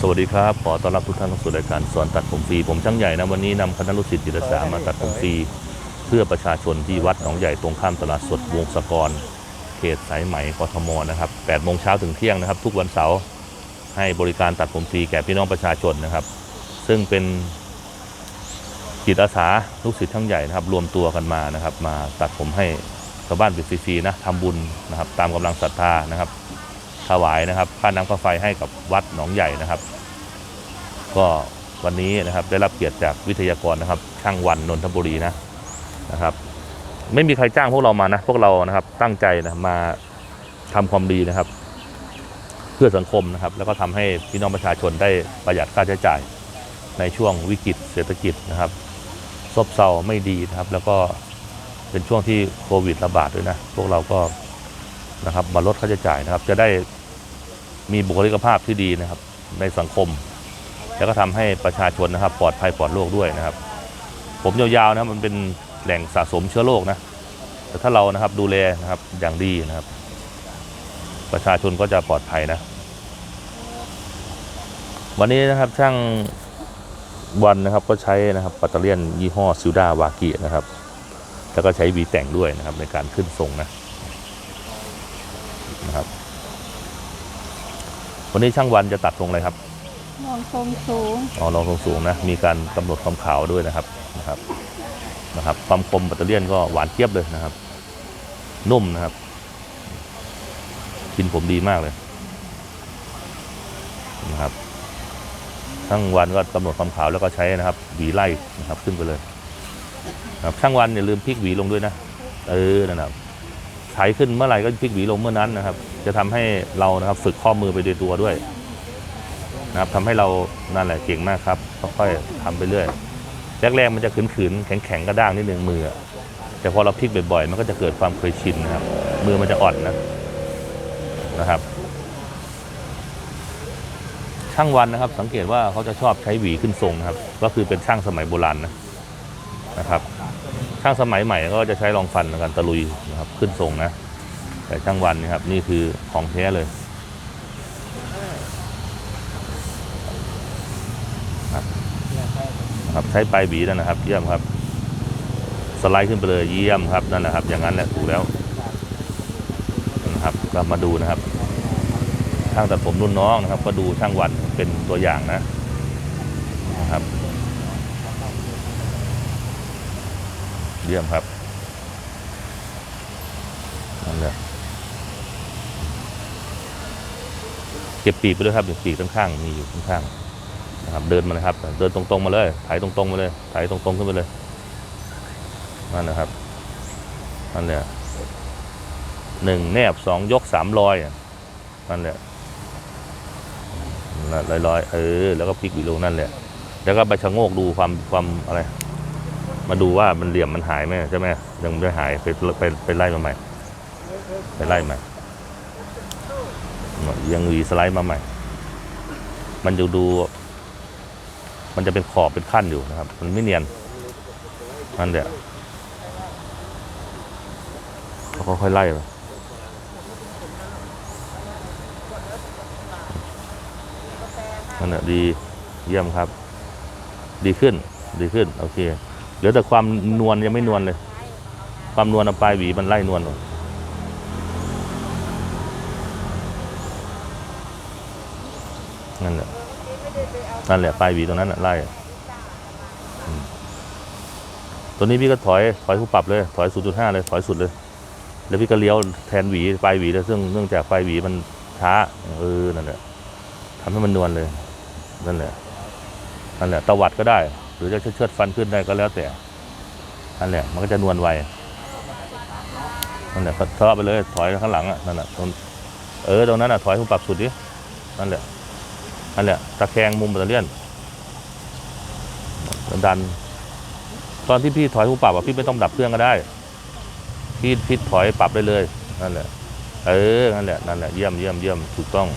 สวัสดีครับขอต้อนรับทุกท่านเข้าสู่รายการสอนตัดผมฟรีผมช่างใหญ่นะวันนี้นำคณะลูกศิษย์จิตรศาสตร์มาตัดผมฟรีเพื่อประชาชนที่วัดหนองใหญ่ตรงข้ามตลาดสดวงศกร เขตสายไหมกทมนะครับ8โมงเช้าถึงเที่ยงนะครับ ทุกวันเสาร์ให้บริการตัดผมฟรีแก่พี่น้องประชาชนนะครับ ซึ่งเป็นจิตอาสาลูกศิษย์ช่างใหญ่นะครับ รวมตัวกันมานะครับ มาตัดผมให้ชาวบ้านเป็นฟรีๆนะทำบุญนะครับ ตามกำลังศรัทธานะครับ ถวายนะครับค่าน้ำค่าไฟให้กับวัดหนองใหญ่นะครับ ก็วันนี้นะครับได้รับเกียรติจากวิทยากรนะครับ ช่างวันนนทบุรีนะนะครับ ไม่มีใครจ้างพวกเรามานะ พวกเรานะครับตั้งใจนะมาทำความดีนะครับ เพื่อสังคมนะครับ แล้วก็ทำให้พี่น้องประชาชนได้ประหยัดค่าใช้จ่าย ในช่วงวิกฤตเศรษฐกิจนะครับซบเซาไม่ดีนะครับ แล้วก็เป็นช่วงที่โควิดระบาดด้วยนะ พวกเราก็นะครับมาลดค่าใช้จ่ายนะครับ จะได้ มีบุคลิกภาพที่ดีนะครับ ในสังคม แล้วก็ทำให้ประชาชนนะครับ ปลอดภัยปลอดโรคด้วยนะครับ ผมยาวๆนะมันเป็นแหล่งสะสมเชื้อโรคนะแต่ถ้าเรานะครับดูแลนะครับอย่างดีนะครับ ประชาชนก็จะปลอดภัยนะ วันนี้นะครับช่างวันนะครับก็ใช้นะครับปัตเตอร์เลียนยี่ห้อซิลดาวากินะครับ แล้วก็ใช้วีแต่งด้วยนะครับในการขึ้นทรงนะนะครับ วันนี้ช่างวันจะตัดทรงอะไรครับนอนทรงสูงอ๋อลองทรงสูงนะ มีการกำหนดความขาวด้วยนะครับนะครับนะครับ ความคมปัตเตอร์เลียนก็หวานเจี๊ยบเลยนะครับ นุ่มนะครับ กินผมดีมากเลยนะครับช่างวันก็กำหนดความขาวแล้วก็ใช้นะครับ หวีไล่นะครับ ขึ้นไปเลยนะครับช่างวันอย่าลืมพลิกหวีลงด้วยนะ เออนั่นนะครับไถขึ้นเมื่อไหร่ก็พลิกหวีลงเมื่อนั้นนะครับ จะทำให้เรานะครับฝึกข้อมือไปด้วยตัวด้วยนะครับทำให้เรานั่นแหละเก่งมากครับค่อยๆทำไปเรื่อยแรกๆมันจะขืนๆแข็งๆกระด้างนิดนึงมือ แต่พอเราพลิกบ่อยๆ มันก็จะเกิดความเคยชินนะครับ มือมันจะอ่อนนะนะครับ ช่างวันนะครับ สังเกตว่าเขาจะชอบใช้หวีขึ้นทรงนะครับ ก็คือเป็นช่างสมัยโบราณนะนะครับ ช่างสมัยใหม่ก็จะใช้รองฟันในการตะลุยนะครับ ขึ้นทรงนะ แต่ช่างวันนี่ครับ นี่คือของแท้เลยนะครับใช้ปลายหวีนั่นนะครับ เยี่ยมครับ สไลด์ขึ้นไปเลยเยี่ยมครับนั่นนะครับ อย่างนั้นแหละถูกแล้วนะครับก็มาดูนะครับช่างตัดผมรุ่นน้องนะครับ ก็ดูช่างวันเป็นตัวอย่างนะนะครับ เยี่ยมครับนั่นแหละ เก็บปีกไปด้วยครับเดี๋ยวปีกข้างๆมีอยู่ข้างๆนะครับ เดินมาเลยครับ เดินตรงๆมาเลยไถตรงๆมาเลยไถตรงๆขึ้นไปเลยนั่นนะครับนั่นแหละหนึ่งแนบสองยกสามรอยนั่นแหละลอยลอยๆเออ แล้วก็พลิกวิลงนั่นแหละแล้วก็ไปชะโงกดูความความอะไร มาดูว่ามันเหลี่ยมมันหายไหมใช่ไหมยังไม่หายไปไปไปไล่มาใหม่ไปไล่ใหม่ ยังรีสไลด์มาใหม่ มันจะดู มันจะเป็นขอบเป็นขั้นอยู่นะครับ มันไม่เนียนนั่นแหละเขาค่อยๆไล่ไปนั่นแหละดีเยี่ยมครับ ดีขึ้น ดีขึ้น โอเค เหลือแต่ความนวลยังไม่นวลเลย ความนวลเอาปลายหวีมันไล่นวลออก นั่นแหละนั่นแหละปลายหวีตรงนั้นน่ะไล่ตัวนี้พี่ก็ถอยถอยผู้ปรับเลย ถอย 0.5 เลย ถอยสุดเลย แล้วพี่ก็เลี้ยวแทนหวีปลายหวีเลยซึ่งเนื่องจากปลายหวีมันช้า เออนั่นแหละทำให้มันนวลเลย นั่นแหละนั่นแหละตวัดก็ได้ หรือจะเชิดฟันขึ้นได้ก็แล้วแต่นั่นแหละมันก็จะนวลไวนั่นแหละก็เทาะไปเลย ถอยข้างหลังอะนั่นแหละเออตรงนั้นอะถอยผู้ปรับสุดดินั่นแหละ นั่นแหละตะแคงมุมบตเตอเลี่ยนดัน ตอนที่พี่ถอยผู้ปรับอะพี่ไม่ต้องดับเครื่องก็ได้ พี่พี่ถอยปรับได้เลยนั่นแหละ เออนั่นแหละนั่นแหละเยี่ยมเยี่ยมเยี่ยมถูกต้อง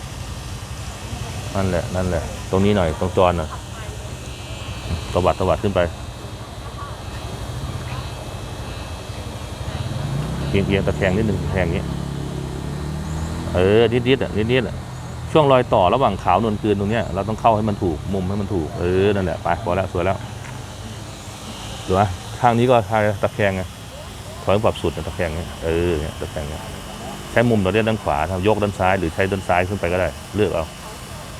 นั่นแหละนั่นแหละ ตรงนี้หน่อยตรงจอหน่อยตวัดตวัดขึ้นไปเอียงเอียงตะแคงนิดหนึ่งตะแคงอย่างนี้ เออนิดนิดๆอะนิดนิดๆอะ ช่วงรอยต่อระหว่างขาวนวลกลืนตรงเนี้ยเราต้องเข้าให้มันถูกมุมให้มันถูกเออนั่นแหละไปพอแล้วสวยแล้วดูนะข้างนี้ก็ทายตะแคงไงถอยปรับสุดเนี่ยตะแคงเนี่ยเออเนี่ยตะแคงเนี่ยใช้มุมตัวเนี้ยด้านขวาทำยกด้านซ้ายหรือใช้ด้านซ้ายขึ้นไปก็ได้เลือกเอา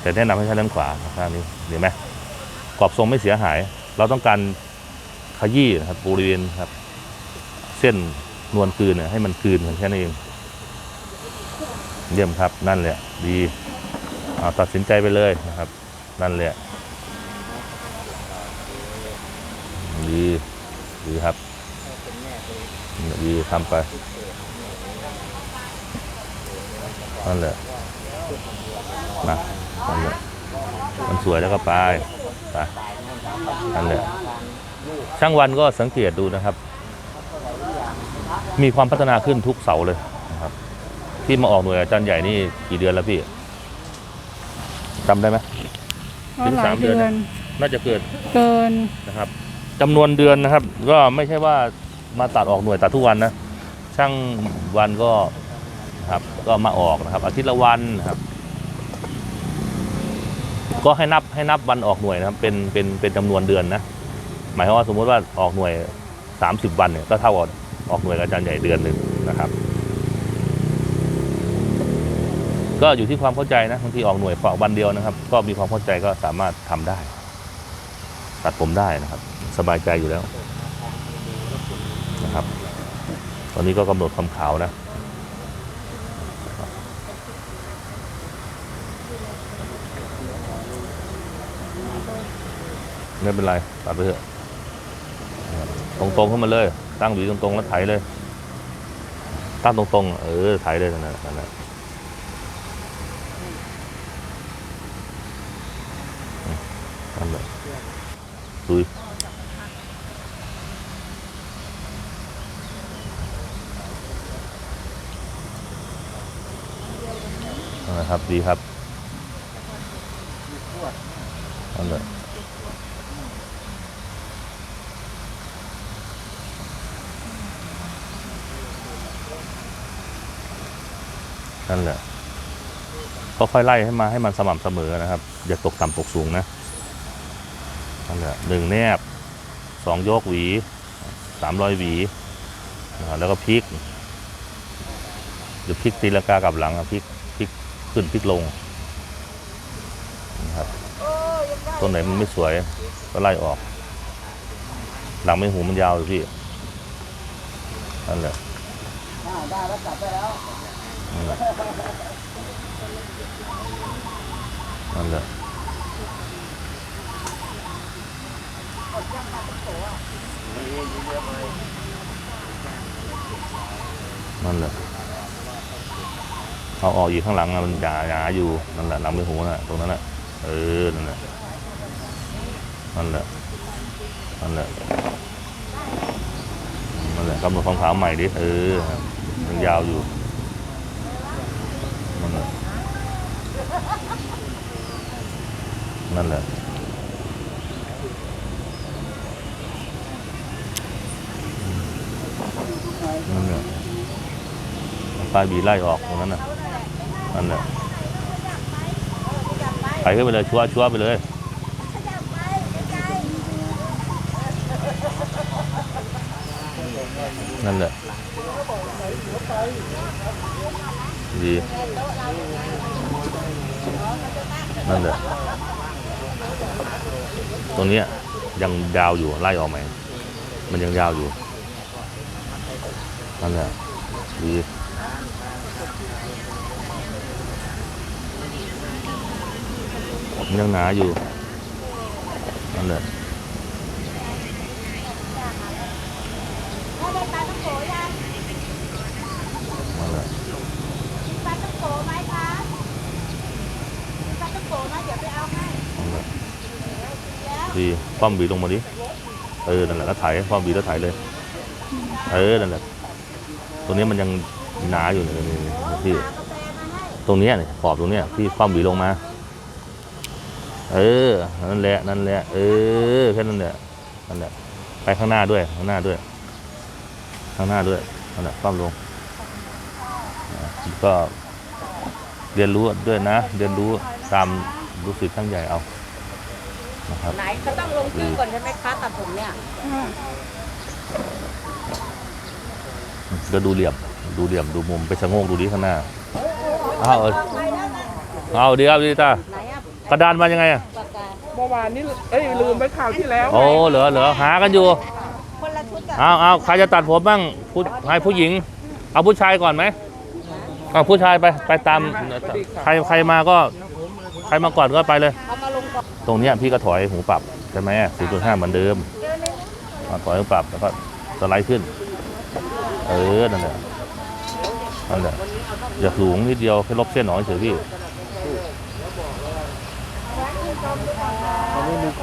แต่แนะนำให้ใช้ด้านขวาข้างนี้เห็นไหมกรอบทรงไม่เสียหาย เราต้องการขยี้นะครับบริเวณครับ เส้นนวลกลืนเนี่ยให้มันกลืนแค่นั้นเองเยี่ยมครับนั่นแหละดี ตัดสินใจไปเลยนะครับ นั่นแหละดีดีครับดีทำไปนั่นแหละนะนั่นแหละมันสวยแล้วก็ไปไปนั่นแหละช่างวันก็สังเกตดูนะครับ มีความพัฒนาขึ้นทุกเสาเลยนะครับ ที่มาออกหน่วยอาจารย์ใหญ่นี่กี่เดือนแล้วพี่ จำได้ไหม ก็หลายถึงสามเดืเดือน อน น่าจะเกิดเกิน นะครับจำนวนเดือนนะครับ ก็ไม่ใช่ว่ามาตัดออกหน่วยตัดทุกวันนะ ช่างวันก็นะครับ ก็มาออกนะครับ อาทิตย์ละวันนะครับ ก็ให้นับให้นับวันออกหน่วยนะครับ เป็นเป็นเป็นจำนวนเดือนนะ หมายความว่าสมมติว่าออกหน่วย 30 วันเนี่ยก็เท่ากับออกหน่วยกับอาจารย์ใหญ่เดือนหนึ่งนะครับ ก็อยู่ที่ความเข้าใจนะบางทีออกหน่วยฝากวันเดียวนะครับ ก็มีความเข้าใจก็สามารถทำได้ ตัดผมได้นะครับ สบายใจอยู่แล้วนะครับ ตอนนี้ก็กำหนดความขาวนะไม่เป็นไรตัดไปเถอะตรงๆขึ้นมาเลย ตั้งหวีตรงๆแล้วไถเลย ตั้งตรงๆ เออไถเลยนั่นแหละนั่นแหละอืมนั่นแหละดุยนั่นแหละ ครับดีครับนั่นแหละนั่นแหละก็ค่อยไล่ให้มาให้มันสม่ำเสมอนะครับ อย่าตกต่ำตกสูงนะนั่นแหละหนึ่งแนบสองโยกหวีสามร้อยหวีแล้วก็พลิกหรือพลิกตีลังกากลับหลังอะพลิก ขึ้นพลิกลงนะครับต้นไหนมันไม่สวยก็ไล่ออก หลังไม่หูมันยาวอยู่พี่นั่นแหละนั่นแหละนั่นแหละนั่นแหละ เอาออกอยู่ข้างหลังอะมันหยาหยาอยู่นั่นแหละหลังไม่หูน่ะตรงนั้นน่ะเออนั่นแหละนั่นแหละนั่นแหละนั่นแหละกำหนดความขาวใหม่ดิเออมันยาวอยู่นั่นแหละนั่นแหละนั่นแหละเอาปลายบีไล่ออกตรงนั้นน่ะ นั่นแหละไปขึ้นไปเลยชัวชัวไปเลยนั่นแหละดีนั่นแหละตรงนี้ยยังยาวอยู่ไล่ออกไหมมันยังยาวอยู่นั่นแหละดี มันยังหนาอยู่นั่นแหละได้ปลาต้องโกยังนั่นแหละมีปลาต้อมคะมีปลาต้องโกไหมเดี๋ยวไปเอาให้ดีป้อมบีลงมาดิเออนั่นแหละแล้วถ่ายป้อมบีแล้วถ่ายเลย เออนั่นแหละตรงนี้มันยังหนาอยู่เนี่ยนี่นี่พี่ตรงนี้เนี่ยขอบตรงนี้ยที่ป้อมบีลงมา เออ นั่นแหละ นั่นแหละ เออ แค่นั้นแหละ นั่นแหละ ไปข้างหน้าด้วย ข้างหน้าด้วย ข้างหน้าด้วย นั่นแหละป้อมลงอะก็เรียนรู้ด้วยนะ เรียนรู้ตามรู้สึกช่างใหญ่เอา นะครับ ไหนเขาต้องลงชื่อก่อนใช่ไหมคะตัดผมเนี่ยเดี๋ยวดูเหลี่ยม ดูเหลี่ยม ดูมุม ไปชะโงกดูดิข้างหน้า เอาเอาเอาดีครับดีตาไหนอะ กระดานมายังไงอะปากกาเมื่อวานนี้เอ้ยลืมไปข่าวที่แล้วโอ้เหรอเหรอหากันอยู่คนละชุดอะเอาเอาใครจะตัดผมบ้างผู้ให้ผู้หญิง เอาผู้ชายก่อนไหมเอาผู้ชายไปไปตามใครใครมาก็ใครมาก่อนก็ไปเลย เอามาลงก่อนตรงเนี้ยพี่ก็ถอยหูปรับใช่ไหมสี่จุดห้าเหมือนเดิมเอาถอยหูปรับแล้วก็สไลด์ขึ้น เออนั่นแหละนั่นแหละอย่าสูงนิดเดียวแค่ลบเส้นหน่อยเฉยพี่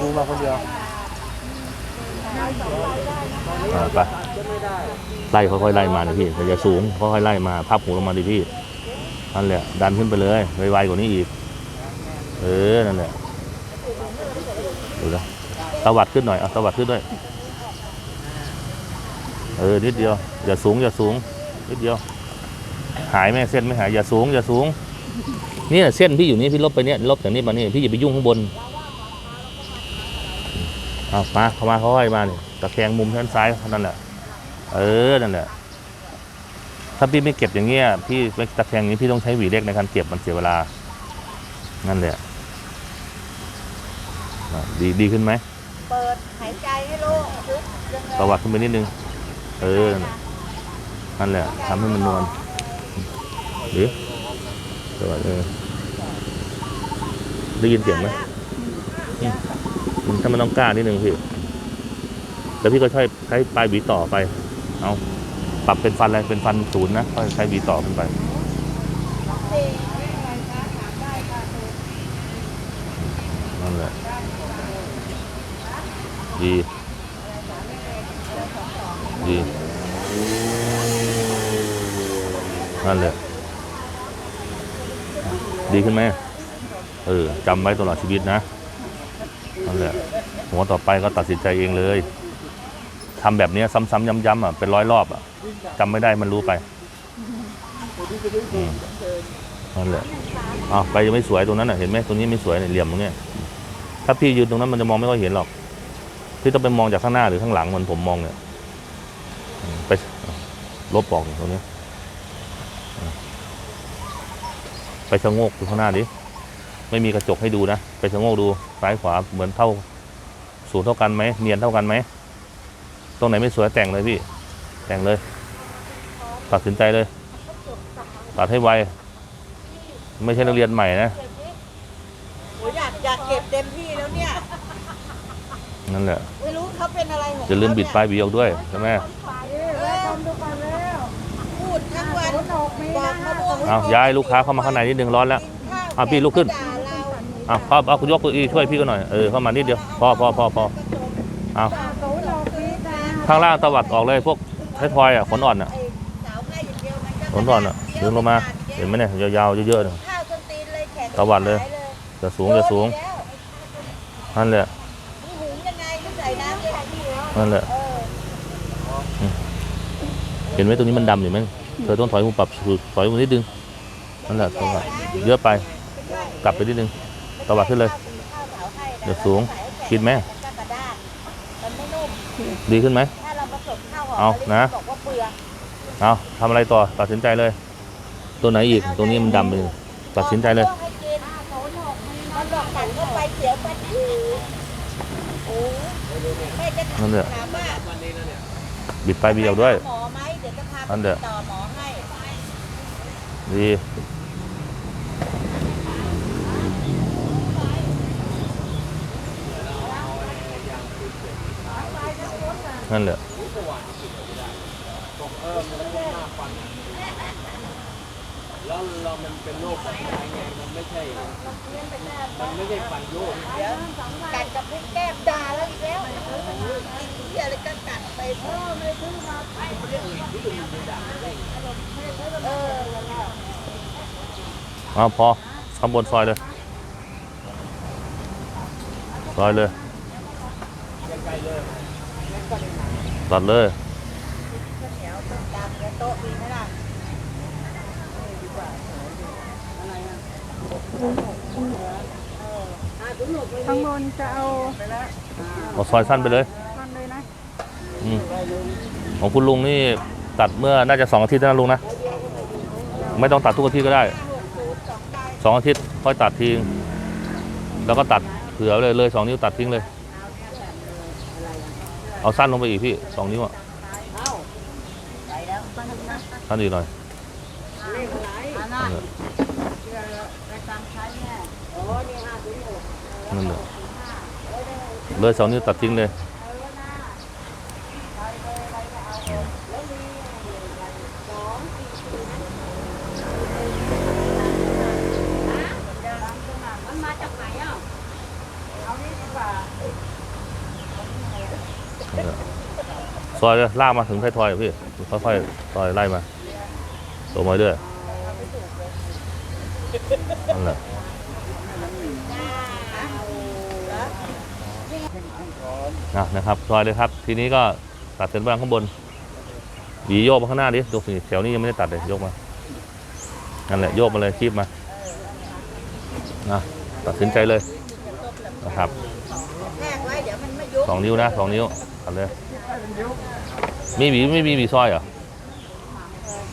กูมาคนเดียวอ่าไปไล่ค่อยๆไล่มาดิพี่แต่อย่าสูงค่อยๆไล่มาพับหูลงมาดิพี่นั่นแหละ ดันขึ้นไปเลยไวๆกว่านี้อีก เออนั่นแหละดูนะตวัดขึ้นหน่อยเอาตวัดขึ้นด้วยเออนิดเดียวอย่าสูงอย่าสูงนิดเดียว หายไหมเส้นไม่หายอย่าสูงอย่าสูงเนี่ยเส้นพี่อยู่นี่พี่ลบไปเนี่ยลบจากนี้มาเนี่ยพี่อย่าไปยุ่งข้างบน เอามาเข้ามาค่อยๆมาเนี่ยตะแคงมุมด้านซ้ายเท่านั้นแหละเออนั่นแหละถ้าพี่ไม่เก็บอย่างเงี้ยพี่ไม่ตะแคงอย่างนี้พี่ต้องใช้หวีเล็กในการเก็บมันเสียเวลานั่นแหละอะดีดีขึ้นไหมเปิดหายใจให้โล่งชุดยังไงตวัดขึ้นไปนิดนึง เออ นั่นแหละทำให้มันนวลหรือตวัดเออได้ยินเสียงไหมอืมอืม ถ้ามันต้องกล้านิดนึงพี่แล้วพี่ก็ใช้ใช้ปลายหวีต่อไป เอาปรับเป็นฟันอะไรเป็นฟันศูนย์นะก็ใช้หวีต่อขึ้นไปนั่นแหละดีดีนั่นแหละดีขึ้นไหมเออจำไว้ตลอดชีวิตนะ นั่นแหละหัวต่อไปก็ตัดสินใจเองเลยทำแบบนี้ซ้ำๆย้ำๆอะเป็นร้อยรอบอะจำไม่ได้มันรู้ไปอืมนั่นแหละอ้าวไปยังไม่สวยตรงนั้นอะเห็นไหมตรงนี้ไม่สวยเนี่ยเหลี่ยมตรงเนี้ยถ้าพี่ยืนตรงนั้นมันจะมองไม่ค่อยเห็นหรอกพี่ต้องไปมองจากข้างหน้าหรือข้างหลังเหมือนผมมองเนี่ยไปลบออกตรงนี้ ไปชะโงกดูข้างหน้าดิ ไม่มีกระจกให้ดูนะ ไปชะโงกดูซ้ายขวาเหมือนเท่าสูงเท่ากันไหมเนียนเท่ากันไหมตรงไหนไม่สวยแต่งเลยพี่ แต่งเลย ตัดสินใจเลย ตัดให้ไว ไม่ใช่นักเรียนใหม่นะโอ้ยอยากอยากเก็บเต็มที่แล้วเนี่ยนั่นแหละไม่รู้เขาเป็นอะไรของจะลืมบิดปลายหวีออกด้วยใช่ไหมเออพูดทั้งวันบอกมะม่วงเอาย้ายลูกค้าเข้ามาข้างในนิดนึงร้อนแล้วอะพี่ลุกขึ้นด่าเราเอาพ่อเอาคุณยกเก้าอี้ช่วยพี่ก็หน่อยเออเข้ามานิดเดียวพอพอพอพอเอาข้างล่างตวัดออกเลยพวกไทยทอยอะขนอ่อนอะไอ้สาวให้อนก็ขนอ่อนอะดึงลงมาเห็นไหมเนี่ยยาวๆเยอะๆเนี่ยข้าวส้นตีนเลยตวัดเลยจะสูงจะสูงนั่นแหละนั่นแหละเห็นไหมตรงนี้มันดำอยู่ไหมเธอต้องถอยหูปรับถอยหูนิดนึงนั่นแหละตรงนั้นเยอะไปกลับไปนิดนึง วัดขึ้นเลยข้าวสาวให้นะเดี๋ยวสูงใส่ให้แข็งคิดไหมมันก็กระด้างมันไม่นุ่มดีขึ้นไหมถ้าเราผสมข้าวหอมเอามะลินะบอกว่าเปลืองเอาทำอะไรต่อตัดสินใจเลย ตัวไหนอีก ตรงนี้มันดำไปตัดสินใจเลยให้กินมันบอกกัดเข้าไปเสียวไปที่โอ้แม่จะถามนั่นแหละถามว่าบิดไปบิดออกด้วยหมอไหมเดี๋ยวจะพาไปนั่นแหติละดต่อหมอให้ ดี นั่นแหละแล้วเรามันเป็นโรคแบบไหนไงมันไม่ใช่ มันไม่ใช่ฟันโยกเดี๋ยวกัดกับพริกแก้มด่าแล้วอีกแล้วกินเยอะไรก็กัดไปเออไม่ได้ซื้อมาเออเอาพอข้างบนซอยเลยซอยเลย ตัดเลยข้าวเหนียวต้มตำและโต๊ะมีไหมล่ะอะไรนะข้างบนจะเอาเอาซอยสั้นไปเลยตอนเลยนะอืมของคุณลุงนี่ตัดเมื่อน่าจะสองอาทิตย์นะลุงนะ ไม่ต้องตัดทุกอาทิตย์ก็ได้สองอาทิตย์ค่อยตัดทิ้งแล้วก็ตัดเผื่อเลยเลยสองนิ้วตัดทิ้งเลย เอาสั้นลงไปอีกพี่สองนิ้วอะสั้นอีกหน่อยนั่นแหละนั่นแหละเลยสองนิ้วตัดทิ้งเลย มันมาจากไหนอะ ซอยเลยลากมาถึงไทยทอยพี่ ค่อยๆซอยไล่มาตมาเรื่อยนั่นแหละนะนะครับซอยเลยครับ ทีนี้ก็ตัดเส้นบางข้างบนหวีโยกมาข้างหน้าดิยกสิแถวนี้ยังไม่ได้ตัดเลยโยกมานั่นแหละโยกมาเลยคีบมานะตัดสินใจเลยนะครับแทกไว้เดี๋ยวมันไม่ยุบสองนิ้วนะสองนิ้วตัดเลย มีหวีไม่มีหวีซอยเหรอ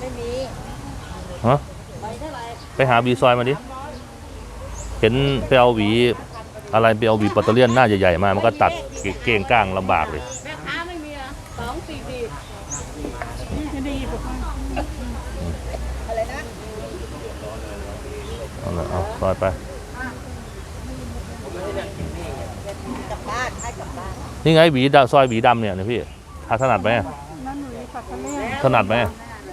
ไม่มีฮะใบเท่าไหร่ไปหาหวีซอยมาดิเห็นไปเอาหวีอะไรไปเอาหวีปัตเตอร์เลียนหน้าใหญ่ๆมามันก็ตัดเก่งก้างลำบากเลยแม่ค้าไม่มีอะสองสี่สี่จะได้หยิบออกมาอะไรนะเอาละเอาซอยไปกลับบ้านให้กลับบ้านนี่ไงหวีดำซอยหวีดำเนี่ยนะพี่ ถ้าถนัดไหมนั่นหนูปัดทะเลถนัดไหม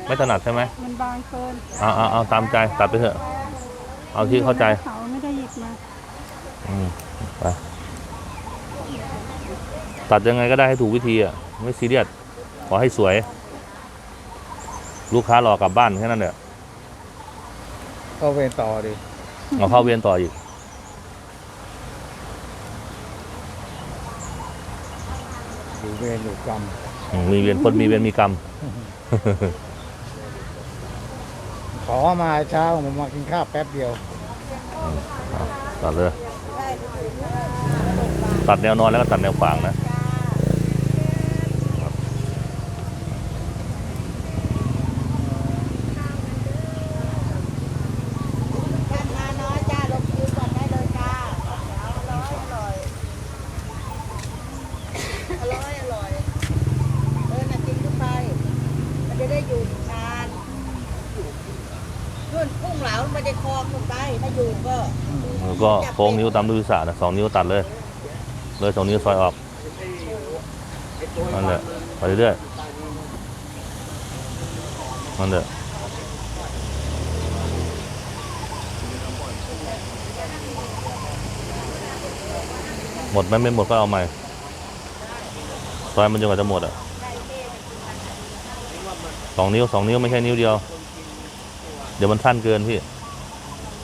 ไม่ถนัดใช่ไหมมันบางเกินเอาเอาเอาตามใจตัดไปเถอะ เอาที่เข้าใจเขาไม่ได้หยิบมาอืมไปตัดยังไงก็ได้ให้ถูกวิธีอะไม่ซีเรียสขอให้สวย ลูกค้ารอกลับบ้านแค่นั้นแหละเข้าเวรต่อดิเอาเข้าเวียนต่ออีกอยู่เวรอยู่กรรมอื มมีเวียนคนมีเวียนมีกรรม ขอมาเช้าผมมากินข้าวแป๊บเดียว ตัดเลย ตัดแนวนอนแล้วก็ตัดแนวขวางนะ ท่านมาน้อยจ้าลงคิวก่อนได้เลยจ้าอร่อยอร่อยอร่อยอร่อยเออน่ะกินขึ้นไป มันจะได้อยู่นานนู่นกุ้งเหลามันจะคลองลงไปถ้าอยู่ก็ แล้ว ก็โค้งนิ้วตามรูปวิสานะสองนิ้วตัดเลย เลยสองนิ้วซอยออกนั่นแหละไปเรื่อยๆนั่นแหละหมดไหมไม่หมดก็เอาใหม่ซอยมันจนกว่าจะหมดอะสองนิ้วสองนิ้วไม่ใช่นิ้วเดียว เดี๋ยวมันสั้นเกินพี่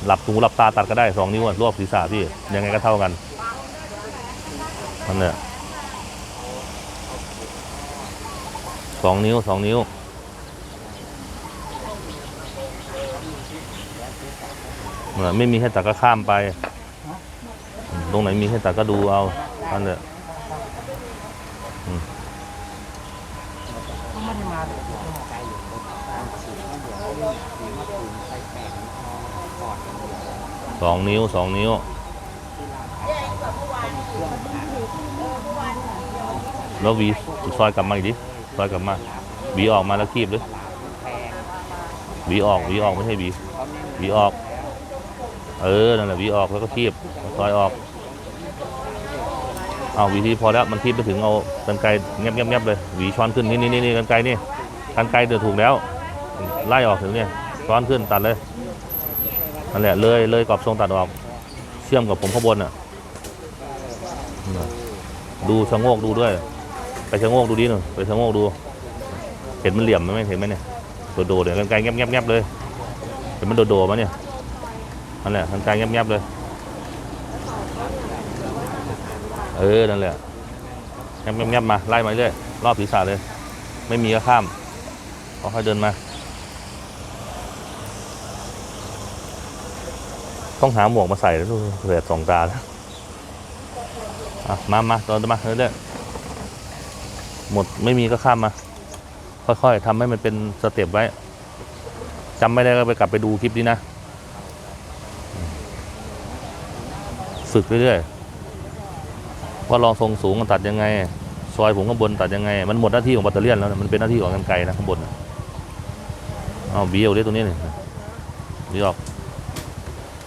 หลับหูหลับตาตัดก็ได้สองนิ้วรอบศีรษะพี่ยังไงก็เท่ากันนั่นแหละสองนิ้วสองนิ้ว ไม่มีให้ตัดก็ข้ามไป ตรงไหนมีให้ตัดก็ดูเอานั่นแหละ สองนิ้วสองนิ้ว แล้ววีซอยกลับมาอีกดิซอยกลับมาวีออกมาแล้วคีบเลยวีออกวีออกไม่ใช่วีวีออก เออนั่นแหละวีออกแล้วก็คีบซอยออกเอาวีที่พอแล้วมันคีบไปถึงเอากันไกรเงียบเงียบเงียบเลยวีช้อนขึ้นนี่นี่นี่นี่กันไกรนี่กันไกรเดือดถูกแล้ว ไล่ออกถึงเนี่ยช้อนขึ้นตัดเลย นั่นแหละเลยเลยกรอบทรงตัดออก เชื่อมกับผมข้างบนอะนั่นน่ะดูชะโงกดูด้วย ไปชะโงกดูดิหนึ่งไปชะโงกดู เห็นมันเหลี่ยมไหมเห็นไหมเนี่ยโดดๆเนี่ยกันไกลแงบๆเลยเห็นมันโดดๆมาเนี่ยนั่นแหละกันไกลแงบๆเลยเออนั่นแหละแงบๆมาไล่มาเรื่อยรอบศีรษะเลย ไม่มีก็ข้ามค่อยเดินมา ต้องหาหมวกมาใส่แล้วดูเสียดสองตาแล้วอะมามาตอนมาเรื่อยๆหมดไม่มีก็ข้ามมา ค่อยๆทำให้มันเป็นสเต็ปไว้จำไม่ได้ก็ไปกลับไปดูคลิปนี้นะ ฝึกเรื่อยๆ ว่าลองทรงสูงตัดยังไง ซอยผมข้างบนตัดยังไง มันหมดหน้าที่ของแบตเตอรี่ยนแล้วนะมันเป็นหน้าที่ของกันไกรนะข้างบนน่ะเอาบีเอาเรียตรงนี้นี่บีออก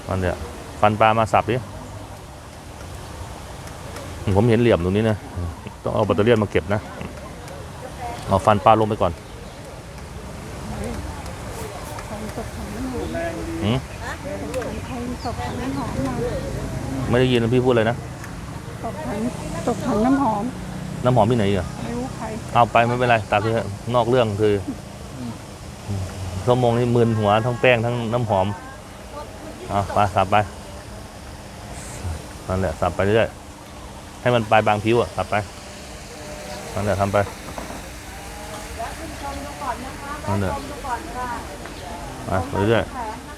มันเนี่ยฟันปลามาสับดิผมเห็นเหลี่ยมตรงนี้นะต้องเอาแบตเตอรี่ยนมาเก็บนะ เอาฟันปลาลงไปก่อนใครตกถังน้ำหอมหืมใครตกถังน้ำหอมมาไม่ได้ยินพี่พูดเลยนะตกถังตกถังน้ำหอม น้ำหอมที่ไหนอีกอะไม่รู้ใครเอาไปไม่เป็นไรตัดไปเถอะนอกเรื่องคือชั่วโมงนี้มึนหัวทั้งแป้งทั้งน้ำหอมเอาไปสับไปนั่นแหละสับไปเรื่อยให้มันปลายบางผิวอะสับไปนั่นแหละทำไปนั่นแหละไปเรื่อย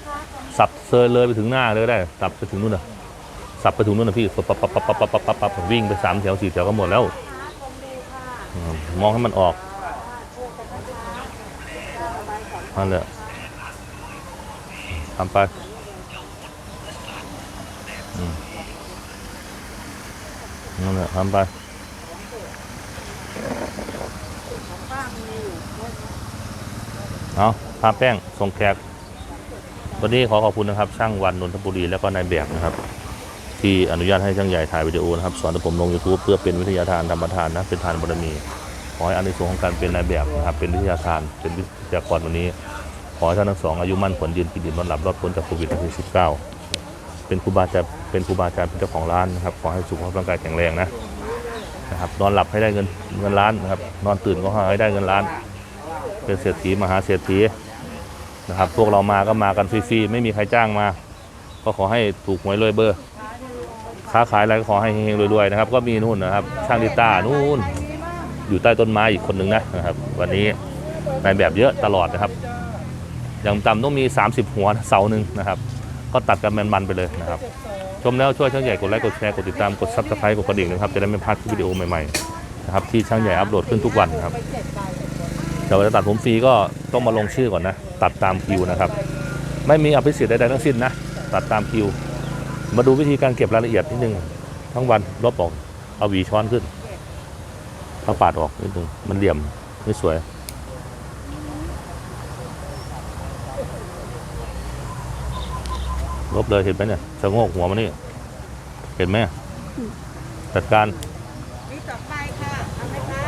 ๆสับเซยเลยไปถึงหน้าเลยก็ได้ สับไปถึงนู่นน่ะสับไปถึงนู่นน่ะพี่ปับปับปับปับปับปับปับปับวิ่งไปสามแถวสี่แถวก็หมดแล้วอืมมองให้มันออกนั่นแหละทำไปอืม นั่นแหละทำไปเอาทาแป้งส่งแขกวันนี้ขอขอบคุณนะครับ ช่างวันนนทบุรีแล้วก็นายแบบนะครับ ที่อนุญาตให้ช่างใหญ่ถ่ายวิดีโอนะครับ สอนผมลง YouTube เพื่อเป็นวิทยาทานธรรมทานนะเป็นทานบารมีขอให้อานิสงส์ของการเป็นนายแบบนะครับ เป็นวิทยาทานเป็นวิทยากรวันนี้ ขอให้ท่านทั้งสองอายุมั่นขวัญยืนกินดื่มนอนหลับรอดพ้นจากโควิด 19 เป็นครูบาอาจารย์ เป็นครูบาอาจารย์เป็นเจ้าของร้านนะครับขอให้สุขภาพร่างกายแข็งแรงนะนะครับนอนหลับให้ได้เงินเงินล้านนะครับ นอนตื่นก็ให้ได้เงินล้าน เป็นเศรษฐีมหาเศรษฐีนะครับ พวกเรามาก็มากันฟรีๆไม่มีใครจ้างมา ก็ขอให้ถูกหวยรวยเบอร์ค้าขายอะไรก็ขอให้เฮงๆรวยๆนะครับ ก็มีนู่นนะครับ ช่างดิต้านู่นอยู่ใต้ต้นไม้อีกคนหนึ่งนะนะครับ วันนี้ในแบบเยอะตลอดนะครับ อย่างต่ำต้องมี 30 หัวเสาหนึ่งนะครับ ก็ตัดกันมันๆไปเลยนะครับ มแล้วช่วยช่างใหญ่กดไลค์กดแชร์กดติดตามกดซับสไครต์กดกระดิ่งนะครับจะได้ไม่พลาดคลิปวิดีโอใหม่ๆนะครับที่ช่างใหญ่อัปโหลดขึ้นทุกวันนะครับเดี๋ยวจะตัดผมฟรีก็ต้องมาลงชื่อก่อนนะ ตัดตามคิวนะครับ ไม่มีอภิสิทธิ์ใดๆทั้งสิ้นนะ ตัดตามคิว มาดูวิธีการเก็บรายละเอียดนิดนึงทั้งวันลบออกเอาหวีช้อนขึ้นเอาปาดออกนิดนึงมันเหลี่ยมไม่สวย ลบเลยเห็นไหมเนี่ยชะโงกหัวมันนี่เห็นไหมจัดการมีต่อไปค่ะเอาไหมคะ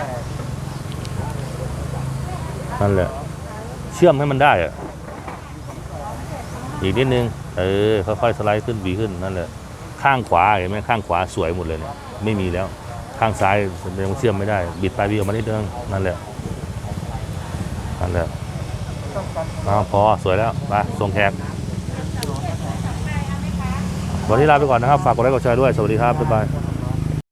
นั่นแหละ เชื่อมให้มันได้อะอีกนิดนึงเออค่อยๆสไลด์ขึ้นบีขึ้นนั่นแหละ ข้างขวาเห็นไหมข้างขวาสวยหมดเลยเนี่ยไม่มีแล้ว ข้างซ้ายยังเชื่อมไม่ได้ บิดปลายบีออกมานิดนึงนั่นแหละนั่นแหละอ้าวพอสวยแล้วไปส่งแขก วันนี้ลาไปก่อนนะครับ ฝากกดไลค์กดแชร์ด้วย สวัสดีครับ บ๊ายบาย